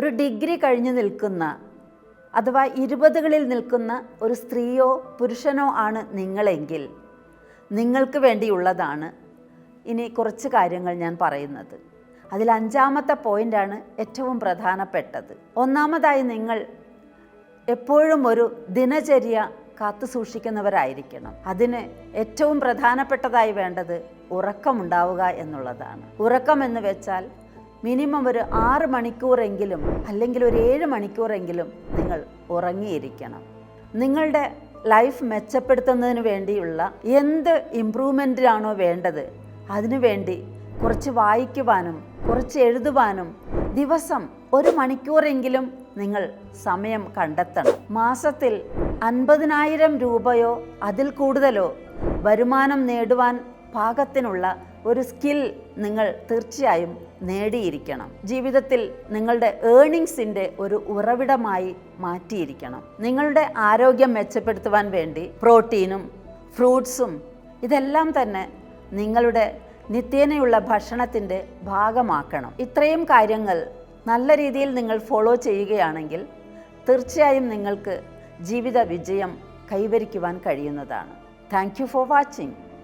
ഒരു ഡിഗ്രി കഴിഞ്ഞു നിൽക്കുന്ന അഥവാ ഇരുപതുകളിൽ നിൽക്കുന്ന ഒരു സ്ത്രീയോ പുരുഷനോ ആണ് നിങ്ങളെങ്കിൽ നിങ്ങൾക്ക് വേണ്ടിയുള്ളതാണ് ഇനി കുറച്ച് കാര്യങ്ങൾ ഞാൻ പറയുന്നത്. അതിൽ അഞ്ചാമത്തെ പോയിന്റാണ് ഏറ്റവും പ്രധാനപ്പെട്ടത്. ഒന്നാമതായി നിങ്ങൾ എപ്പോഴും ഒരു ദിനചര്യ കാത്തു സൂക്ഷിക്കുന്നവരായിരിക്കണം. അതിന് ഏറ്റവും പ്രധാനപ്പെട്ടതായി വേണ്ടത് ഉറക്കമുണ്ടാവുക എന്നുള്ളതാണ്. ഉറക്കം എന്ന് വെച്ചാൽ മിനിമം ഒരു ആറ് മണിക്കൂറെങ്കിലും അല്ലെങ്കിൽ ഒരു ഏഴ് മണിക്കൂറെങ്കിലും നിങ്ങൾ ഉറങ്ങിയിരിക്കണം. നിങ്ങളുടെ ലൈഫ് മെച്ചപ്പെടുത്തുന്നതിന് വേണ്ടിയുള്ള എന്ത് ഇമ്പ്രൂവ്മെന്റിലാണോ വേണ്ടത് അതിനുവേണ്ടി കുറച്ച് വായിക്കുവാനും കുറച്ച് എഴുതുവാനും ദിവസം ഒരു മണിക്കൂറെങ്കിലും നിങ്ങൾ സമയം കണ്ടെത്തണം. മാസത്തിൽ അൻപതിനായിരം രൂപയോ അതിൽ കൂടുതലോ വരുമാനം നേടുവാൻ പാകത്തിനുള്ള ഒരു സ്കിൽ നിങ്ങൾ തീർച്ചയായും നേടിയിരിക്കണം. ജീവിതത്തിൽ നിങ്ങളുടെ ഏണിങ്സിന്റെ ഒരു ഉറവിടമായി മാറ്റിയിരിക്കണം. നിങ്ങളുടെ ആരോഗ്യം മെച്ചപ്പെടുത്തുവാൻ വേണ്ടി പ്രോട്ടീനും ഫ്രൂട്ട്സും ഇതെല്ലാം തന്നെ നിങ്ങളുടെ നിത്യേനയുള്ള ഭക്ഷണത്തിന്റെ ഭാഗമാക്കണം. ഇത്രയും കാര്യങ്ങൾ നല്ല രീതിയിൽ നിങ്ങൾ ഫോളോ ചെയ്യുകയാണെങ്കിൽ തീർച്ചയായും നിങ്ങൾക്ക് ജീവിത വിജയം കൈവരിക്കുവാൻ കഴിയുന്നതാണ്. Thank you for watching.